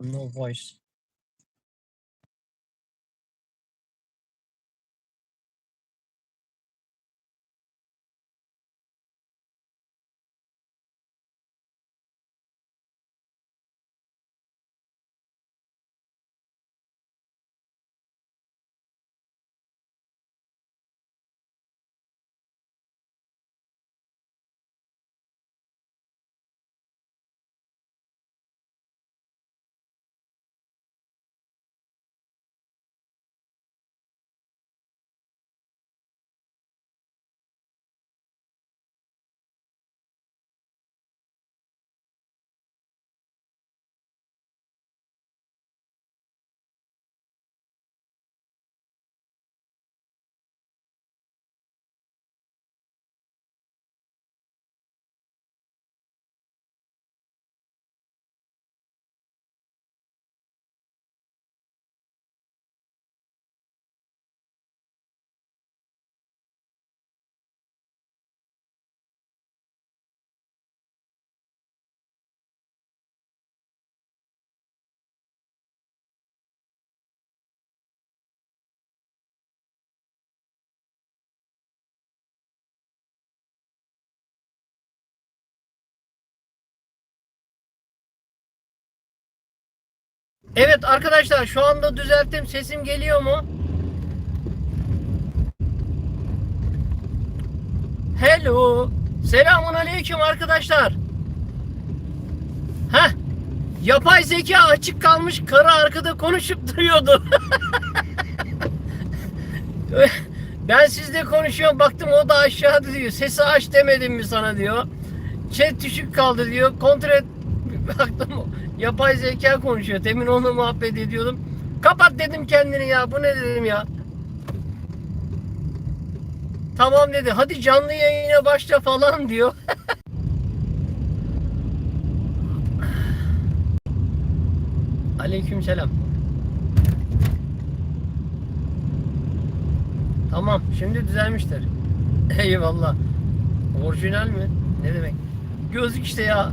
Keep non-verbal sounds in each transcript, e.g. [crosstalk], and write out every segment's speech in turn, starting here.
No voice. Evet arkadaşlar şu anda düzelttim. Sesim geliyor mu? Hello. Selamun aleyküm arkadaşlar. Heh. Yapay zeka açık kalmış karı arkada konuşup [laughs] duruyordu. ben sizle konuşuyorum baktım o da aşağıda diyor. Sesi aç demedim mi sana diyor. Chat düşük kaldı diyor. Kontrol et. [laughs] Baktım yapay zeka konuşuyor. Temin onunla muhabbet ediyordum. Kapat dedim kendini ya. Bu ne dedim ya. Tamam dedi. Hadi canlı yayına başla falan diyor. [laughs] Aleyküm selam. Tamam. Şimdi düzelmiştir. [laughs] Eyvallah. Orijinal mi? Ne demek? Gözlük işte ya.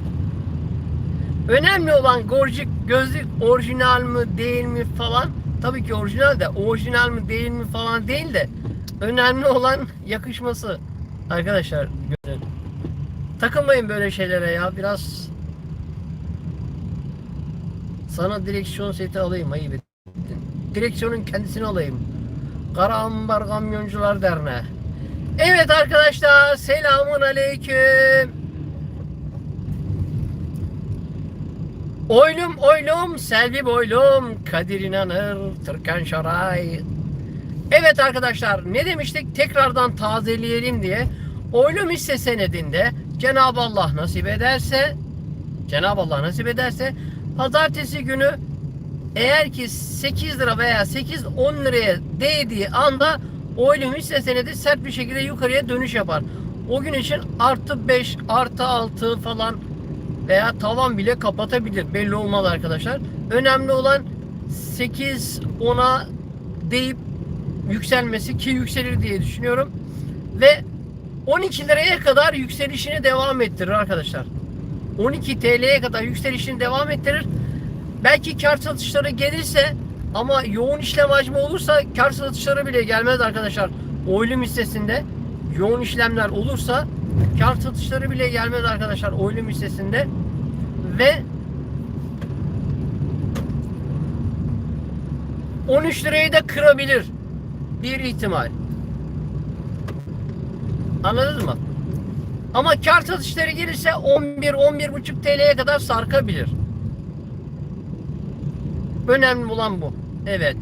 Önemli olan gorjik gözlük orijinal mi değil mi falan. Tabii ki orijinal de orijinal mi değil mi falan değil de önemli olan yakışması. Arkadaşlar gönül. Takılmayın böyle şeylere ya biraz sana direksiyon seti alayım ayıp ettin. Direksiyonun kendisini alayım. Kara Ambar Kamyoncular Derneği. Evet arkadaşlar selamun aleyküm. Oylum oylum, Selvi boylum, Kadir İnanır, Türkan Şoray. Evet arkadaşlar ne demiştik tekrardan tazeleyelim diye. Oylum hisse senedinde Cenab-ı Allah nasip ederse Cenab-ı Allah nasip ederse pazartesi günü eğer ki 8 lira veya 8-10 liraya değdiği anda oylum hisse senedi sert bir şekilde yukarıya dönüş yapar. O gün için artı 5, artı 6 falan veya tavan bile kapatabilir. Belli olmaz arkadaşlar. Önemli olan 8 10'a deyip yükselmesi ki yükselir diye düşünüyorum. Ve 12 liraya kadar yükselişini devam ettirir arkadaşlar. 12 TL'ye kadar yükselişini devam ettirir. Belki kar satışları gelirse ama yoğun işlem hacmi olursa kar satışları bile gelmez arkadaşlar. Oylum hissesinde yoğun işlemler olursa kar satışları bile gelmez arkadaşlar oylum hissesinde ve 13 lirayı da kırabilir bir ihtimal. Anladınız mı? Ama kar satışları gelirse 11 11,5 TL'ye kadar sarkabilir. Önemli olan bu. Evet.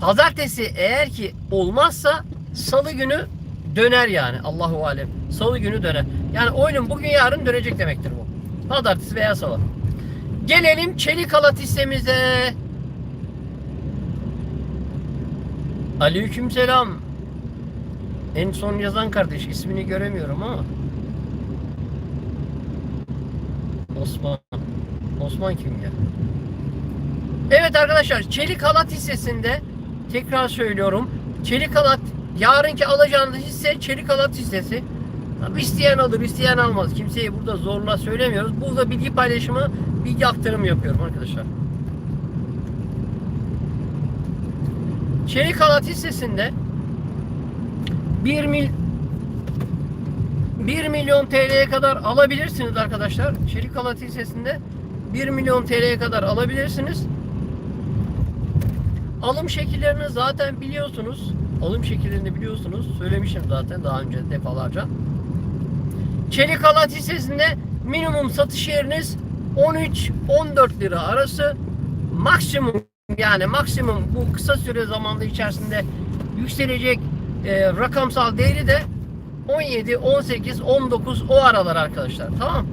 Pazartesi eğer ki olmazsa salı günü döner yani. Allahu alem. Salı günü döner. Yani oyunun bugün yarın dönecek demektir bu. Pazartesi veya salı. Gelelim çelik halat hissemize. Aleyküm selam. En son yazan kardeş ismini göremiyorum ama. Osman. Osman kim ya? Evet arkadaşlar çelik halat hissesinde tekrar söylüyorum. Çelik halat yarınki alacağınız hisse çelik halat hissesi. Tabii isteyen alır, isteyen almaz. Kimseyi burada zorla söylemiyoruz. Burada bilgi paylaşımı, bilgi aktarımı yapıyorum arkadaşlar. Çelik Halat hissesinde 1 mil 1 milyon TL'ye kadar alabilirsiniz arkadaşlar. Çelik Halat hissesinde 1 milyon TL'ye kadar alabilirsiniz. Alım şekillerini zaten biliyorsunuz. Alım şekillerini biliyorsunuz. Söylemişim zaten daha önce defalarca. Çelik Halat hissesinde minimum satış yeriniz 13-14 lira arası. Maksimum yani maksimum bu kısa süre zamanda içerisinde yükselecek e, rakamsal değeri de 17, 18, 19 o aralar arkadaşlar. Tamam.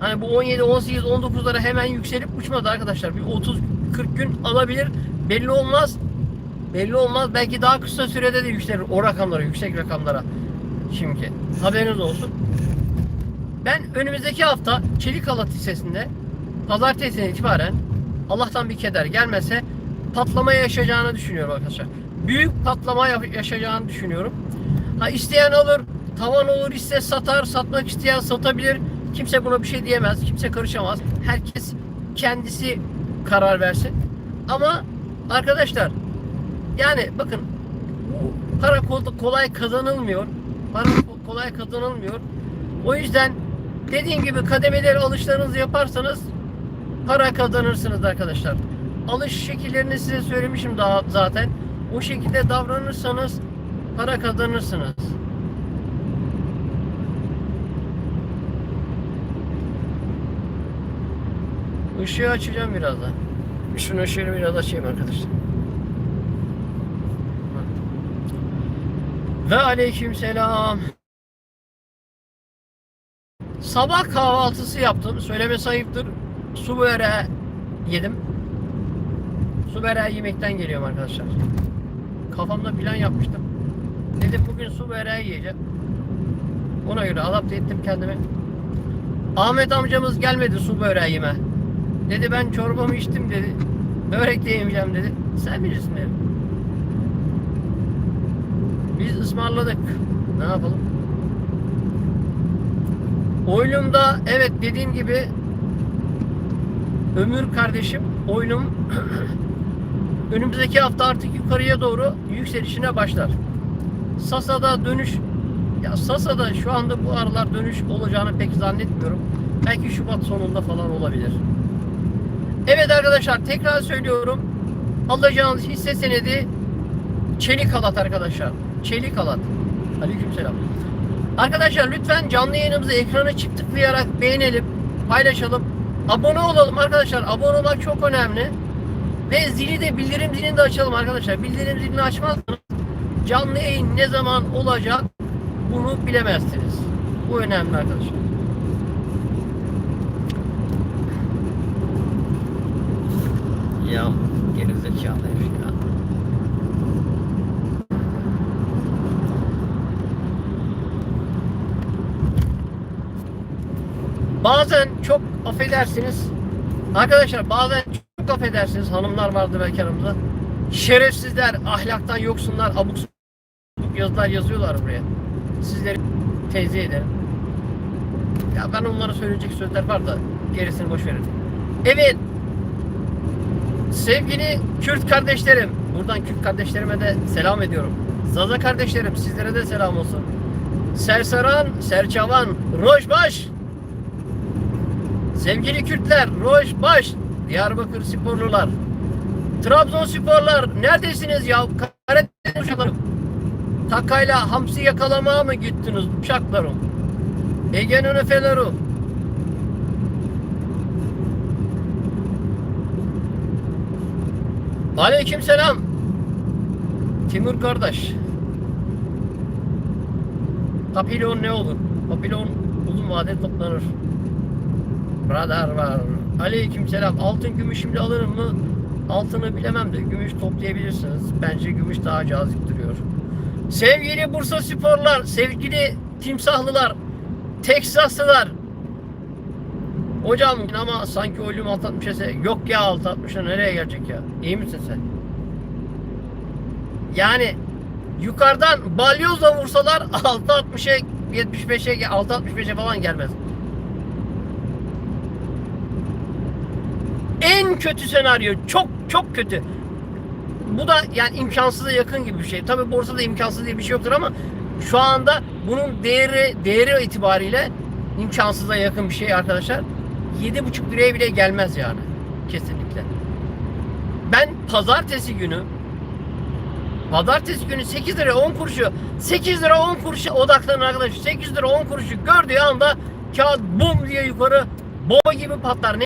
Hani bu 17, 18, 19'lara hemen yükselip uçmadı arkadaşlar. Bir 30, 40 gün alabilir. Belli olmaz. Belli olmaz. Belki daha kısa sürede de yükselir o rakamlara, yüksek rakamlara. Şimdi haberiniz olsun. Ben önümüzdeki hafta Çelik Halat hissesinde pazartesiden itibaren Allah'tan bir keder gelmese patlama yaşayacağını düşünüyorum arkadaşlar. Büyük patlama ya- yaşayacağını düşünüyorum. Ha isteyen alır, tavan olur iste satar, satmak isteyen satabilir. Kimse buna bir şey diyemez, kimse karışamaz. Herkes kendisi karar versin. Ama arkadaşlar yani bakın para kol- kolay kazanılmıyor. Para ko- kolay kazanılmıyor. O yüzden dediğim gibi kademeleri alışlarınızı yaparsanız para kazanırsınız arkadaşlar. Alış şekillerini size söylemişim daha zaten. O şekilde davranırsanız para kazanırsınız. Işığı açacağım birazdan. Şunu ışığını biraz açayım arkadaşlar. Ve aleyküm selam. Sabah kahvaltısı yaptım. Söyleme sayıptır. Su böreği yedim. Su böreği yemekten geliyorum arkadaşlar. Kafamda plan yapmıştım. Dedim bugün su böreği yiyeceğim. Ona göre adapte ettim kendimi. Ahmet amcamız gelmedi su böreği yeme. Dedi ben çorbamı içtim dedi. Börek de yemeyeceğim dedi. Sen bilirsin dedim. Biz ısmarladık. Ne yapalım? Oyunumda evet dediğim gibi Ömür kardeşim oyunum [clears throat] önümüzdeki hafta artık yukarıya doğru yükselişine başlar. Sasa'da dönüş ya Sasa'da şu anda bu aralar dönüş olacağını pek zannetmiyorum. Belki Şubat sonunda falan olabilir. Evet arkadaşlar tekrar söylüyorum. Alacağınız hisse senedi çelik halat arkadaşlar. Çelik halat. Aleykümselam. Arkadaşlar lütfen canlı yayınımızı ekrana çift tıklayarak beğenelim, paylaşalım. Abone olalım arkadaşlar. Abone olmak çok önemli. Ve zili de bildirim zilini de açalım arkadaşlar. Bildirim zilini açmazsanız canlı yayın ne zaman olacak bunu bilemezsiniz. Bu önemli arkadaşlar. Ya gerizekalı herif ya. Bazen çok affedersiniz. Arkadaşlar bazen çok affedersiniz. Hanımlar vardı belki aramızda. Şerefsizler, ahlaktan yoksunlar, abuk sabuk yazılar yazıyorlar buraya. Sizleri tenzih ederim. Ya ben onlara söyleyecek sözler var da gerisini boş verin. Evet. Sevgili Kürt kardeşlerim. Buradan Kürt kardeşlerime de selam ediyorum. Zaza kardeşlerim sizlere de selam olsun. Sersaran, Serçavan, Rojbaş, Sevgili Kürtler, Rojbaş, Diyarbakır sporlular, Trabzon sporlar neredesiniz ya? Karadeniz uşaklarım. Takayla hamsi yakalamaya mı gittiniz uşaklarım? Ege'nin öfeleri. Aleyküm selam. Timur kardeş. Papilon ne olur? Papilon uzun vade toplanır. Radar var. Aleyküm selam. Altın gümüş şimdi alırım mı? Altını bilemem de gümüş toplayabilirsiniz. Bence gümüş daha cazip duruyor. Sevgili Bursa Sporlar, sevgili Timsahlılar, Teksaslılar. Hocam ama sanki ölüm 660'a yok ya 660'a nereye gelecek ya? İyi misin sen? Yani yukarıdan balyozla vursalar 660'a 6.75'e 6.65'e falan gelmez. En kötü senaryo çok çok kötü. Bu da yani imkansıza yakın gibi bir şey. Tabi borsada imkansız diye bir şey yoktur ama şu anda bunun değeri değeri itibariyle imkansıza yakın bir şey arkadaşlar. 7,5 liraya bile gelmez yani. Kesinlikle. Ben pazartesi günü Pazartesi günü 8 lira 10 kuruşu 8 lira 10 kuruşa odaklanın arkadaşlar. 8 lira 10 kuruşu gördüğü anda kağıt bum diye yukarı bomba gibi patlar. Ne